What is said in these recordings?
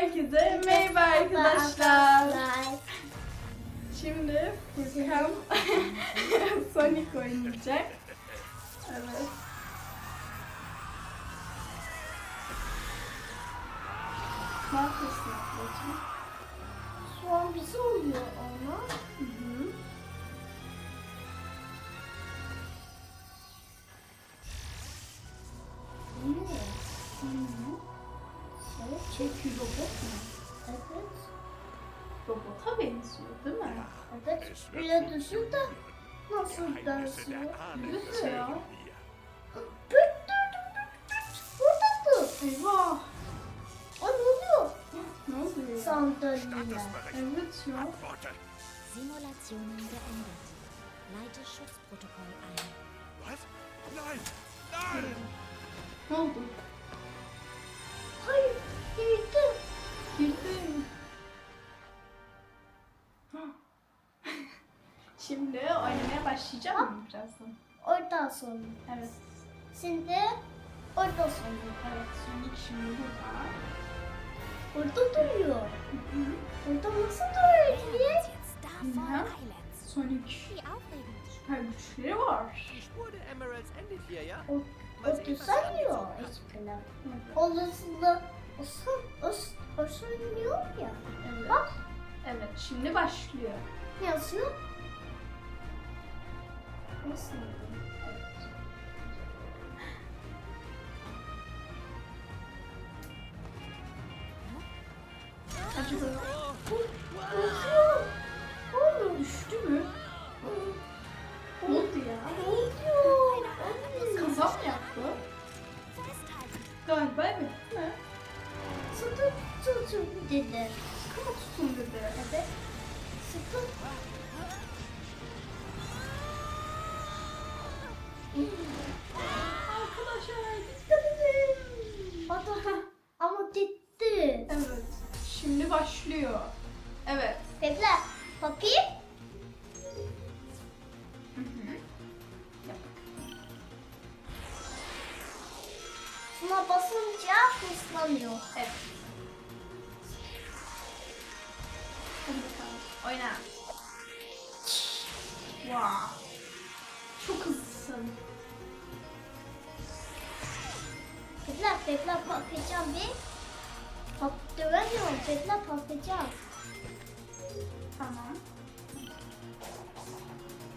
Herkese merhaba arkadaşlar. Şimdi Furkan Sonic oynayacak. Evet. Ne yapıyorsun ablacığım? Şu an bize oluyor ama. Hı hı. Ne? Hı Çeki robot evet. Robota benziyor değil mi? Evet. Öyle düşün de nasıl? Benziyor. Burada bu. Eyvah. Ay ne oluyor? Ne oluyor? Sandalyeler. Evet ya. Simulationen beendet. Leite Schutzprotokoll ein. Was? Nein! Nein! Ne oldu? Birazdan? Oradan sonra. Evet. Şimdi oradan sonra. Evet, Sonic şimdi burada. Burada duruyor. Burada nasıl duruyor diye. Islands. Sonic süper güçleri var. O, o düzenliyor eskiden. Olasılığı o, söylüyor ya. Evet. Bak Evet, şimdi başlıyor. Ne yazıyor? Nasıl? Acaba Yazıyor. Evet. Bekle. Bakayım. Hı hı. Şuna basınca hızlanıyor. Evet. Hadi bakalım. Oyna. Wow. Çok hızlısın. Bekle bekle bakacağım bir. Bak dövemiyorum. Bekle bakacağım. Tamam.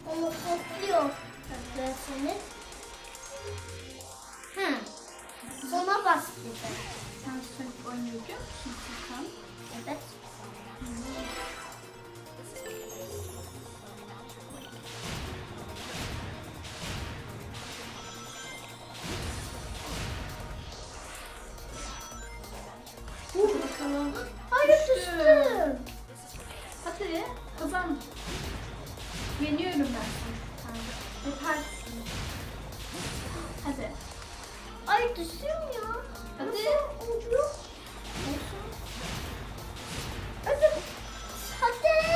Onu topluyor. Seni. Hı. Sona bas dedi. Sen oynayabiliyor musun Furkan? Evet. Bakalım. Hayır düştüm. Yeniyorum ben. Tamam. Yaparsın. Hadi. Ay düştüm ya. Hadi. Oluyor? Hadi. Hadi.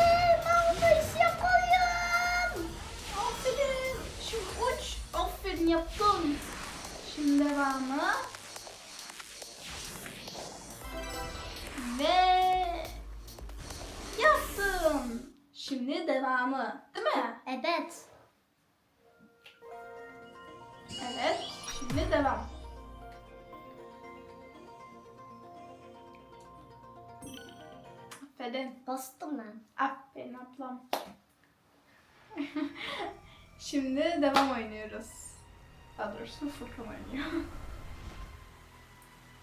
Ben bu işi yapayım. Aferin. Şimdi uç. Aferin yaptın. Şimdi devamı. Ve yaptım. Şimdi devamı. Değil mi? Evet. Evet. Şimdi devam. Aferin. Bastım ben. Aferin ablam. Şimdi devam oynuyoruz. Daha doğrusu Furkan oynuyor.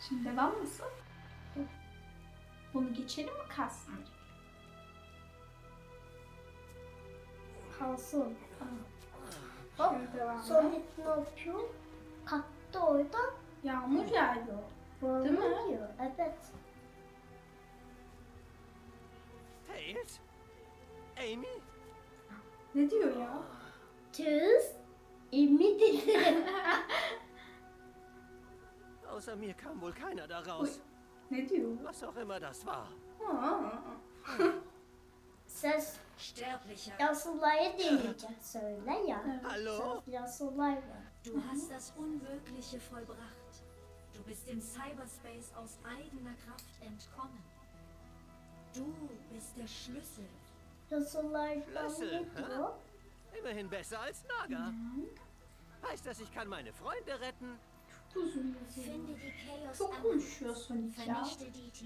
Şimdi devam mısın? Bunu geçelim mi kalsın? Kalsın. Devam. Sonra ne yapıyor? Kalktı orada. Yağmur yağıyor. Değil mi? oluyor. Evet. Tails? Amy? Ne diyor ya? Tüz. İmi dedi. Außer mir kam wohl keiner da raus. ne diyor? Was auch immer das war. Ses Sterblicher. yansılayı deneyeceğiz. Söyle ya. Evet. Hallo? Ses yansılay var. Du hast das Unmögliche vollbracht. Du bist im Cyberspace aus eigener Kraft entkommen. Du bist der Schlüssel. Ha? diyor? Immerhin besser als Naga. Heißt das, ich kann meine Freunde retten? Çok konuşuyor Sonic ya.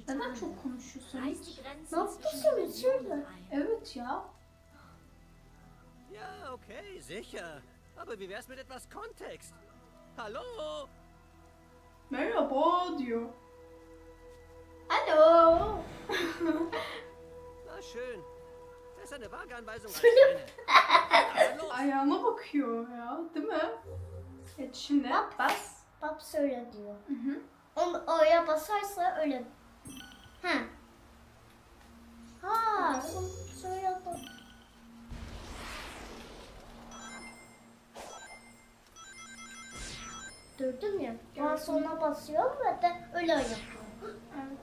Neden çok konuşuyor Sonic? Ne yaptı Sonic? Ein. Evet ya. Ja, okay, sicher. Aber wie wär's mit etwas Kontext? Hallo? Merhaba diyor. Alo. Na schön. Das ist eine. Na los. Ayağına bakıyor ya değil mi? Evet şimdi bas. Bak söyle diyor. Hı hı. Onu oraya basarsa öyle. Ha. Ha, söyle de. Gördün ya. Ben sonra basıyorum ve de öyle yapıyorum. Evet.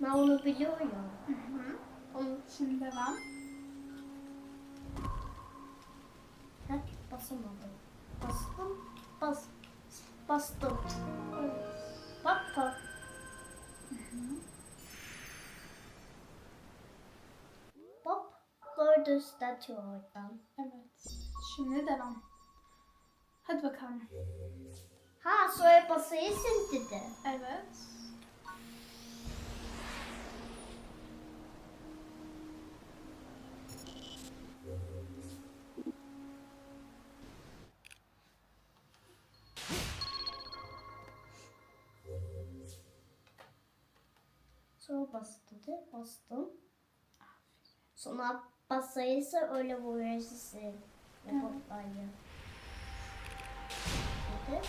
Ben onu biliyorum. Hı hı. Onun için devam. Ha, basamadım. Bastım, bas, bastım. Bak bak. Bak, gördü statü oradan. Evet. Şimdi devam. Hadi bakalım. Ha, sonra basayı sil dedi. Evet. Sonra bas dedi, bastım. Sonra basayısı öyle vuruyor sizi. Robotlarla. Dedi.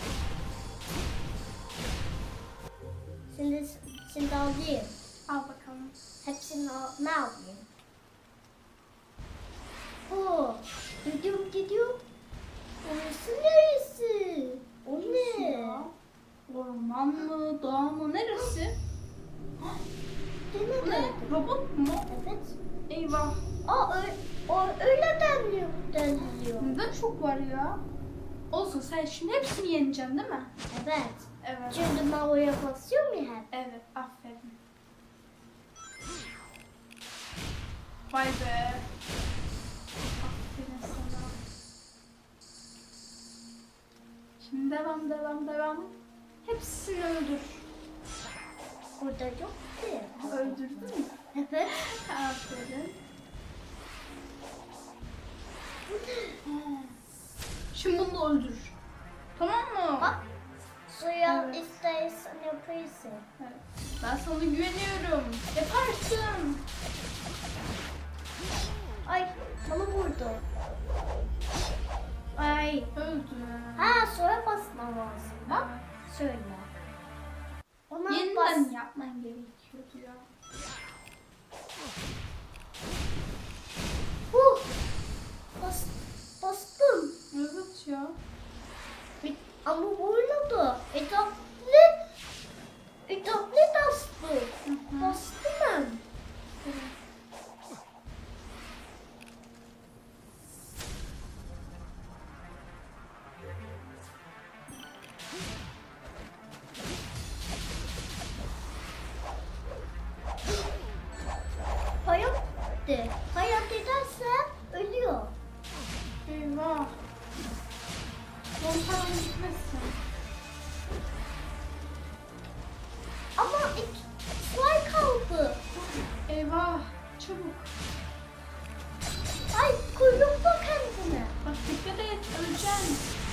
Şimdi, şimdi alayım. Al bakalım. Hepsini al, ne alayım? Oo, gidiyorum gidiyorum. Orası neresi? O ne? Orman mı, dağ mı, neresi? Ne? Robot mu? Evet. Eyvah. Aa, öyle, o, öyle deniliyor. deniliyor. Neden çok var ya? Olsun sen şimdi hepsini yeneceksin değil mi? Evet. Evet. Çünkü ben oraya basıyorum ya hep. Evet, aferin. Vay be. Aferin sana. Şimdi devam, devam, devam. Hepsini öldür. Burada yok ki. Öldürdün mü? Evet. Aferin. Şimdi bunu da öldür. Tamam mı? Bak. Suya Evet. istersen yaparsın. Evet. Ben sana güveniyorum. Bas. yapman gerekiyordu ya. Huh. Bas, bastım. Evet ya. Bir- Ama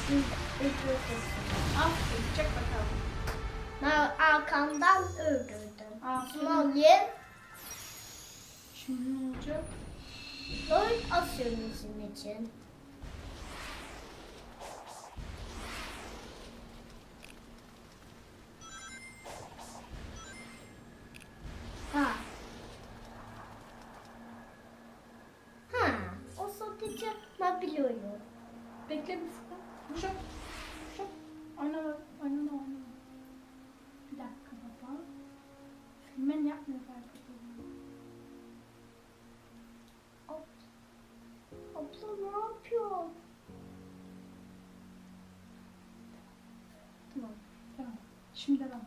Aferin. Çek bakalım. Ben arkamdan öldürdüm. Aferin. Smolye Şimdi ne olacak? dört asıyorum sizin için. Ha. Ha. O sadece ben biliyorum. Bekle bir Vuracak. Oynama. Oynama. Oynama. Bir dakika baba. Filmen yapmıyor galiba. Abla ne yapıyor? Tamam. Tamam. Şimdi devam.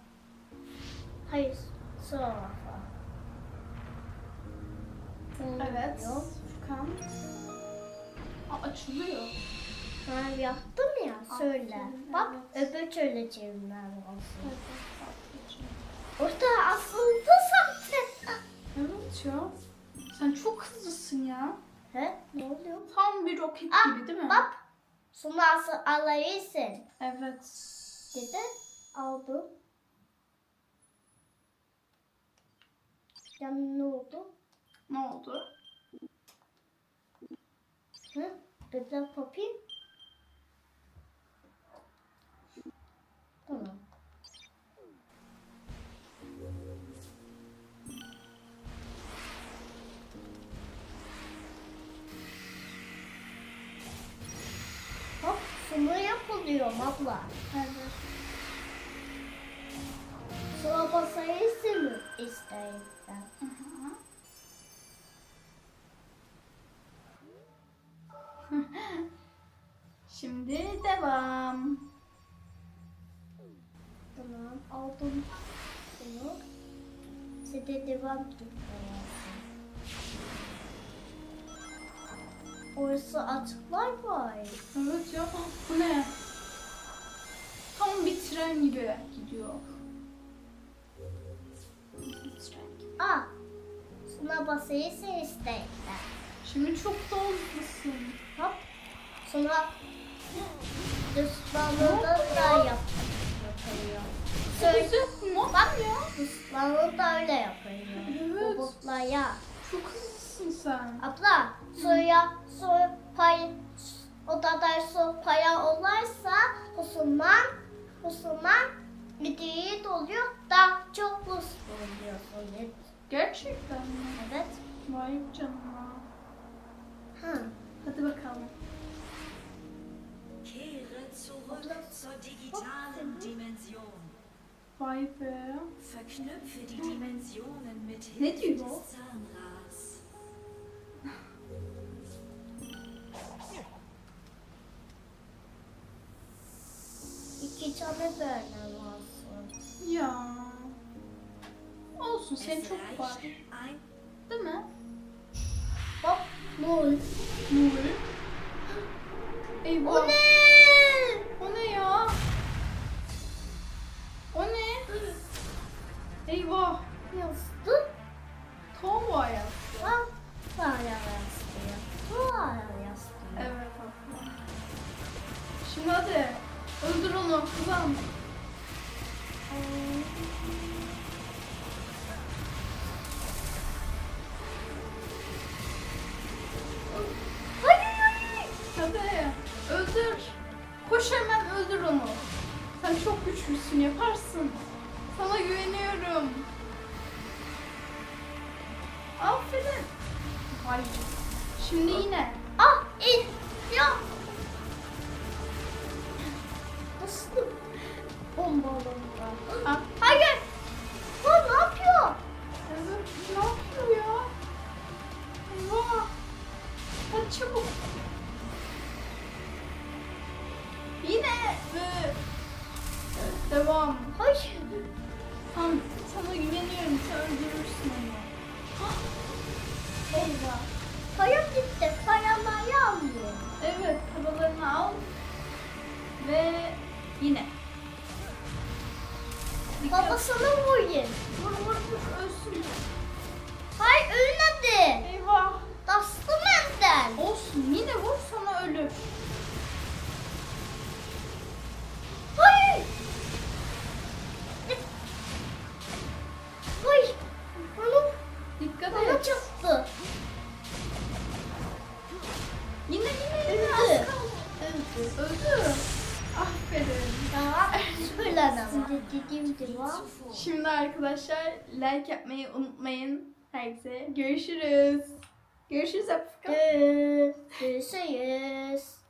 Hayır. Sonra. Evet. oluyor. Furkan. Aa, açılıyor. Ben yaptım ya söyle. Bak öbür türlü. Evet. aferin. Orada aslında zaten. Evet ya. Sen çok hızlısın ya. He? Ne oluyor? Tam bir roket Ah, gibi değil mi? Bak. Sunası alayısın. Evet. Dedi. Aldım. Ya ne oldu? Ne oldu? Hı? Bekle kopayım. Yapılıyor abla. Evet. Sıra mı istersen? Hı hı. Şimdi devam. Tamam, aldım bunu. Size devam. Orası açıklar var. Evet ya. Bu ne? Tren gibi gidiyor. Ah, şuna basayısı istersen. Şimdi çok da hızlısın. Hop, sonra düşmanlığı da yap yapıyor. Söyle, ya? düşmanlığı da öyle yapıyor. Evet. Robotlara. Çok hızlısın sen. Abla, soya, soy pay, o kadar so zaman gidiği oluyor, daha çok mutlu oluyorsun. Gerçekten mi? Evet. Vay canına. Ha. Hadi bakalım. Kehre zurück zur digitalen Dimension. Vay be. Verknüpfe die Dimensionen mit Hilfe des Zahnrads. Tane böyle olsun. Ya. Olsun senin Es çok var. Değil mi? Hop, mul. Nuri. Eyvah. O ne? Aferin. Vay. Şimdi yine. Ah, in. Ya. Nasıl? Bombalımda. Ah, Hayır. O ne yapıyor? Ne yapıyor ya? Eyvah. Hadi çabuk. Yine. Evet, devam. Hayır. Tamam, sana güveniyorum. Sen öldürürsün onu. Eyvah. Payam gitti. Payamayı almıyor. Evet, paralarını al. Ve yine. Dikkat. Yapmayı unutmayın. Herkese görüşürüz. Görüşürüz Afgan. Görüşürüz.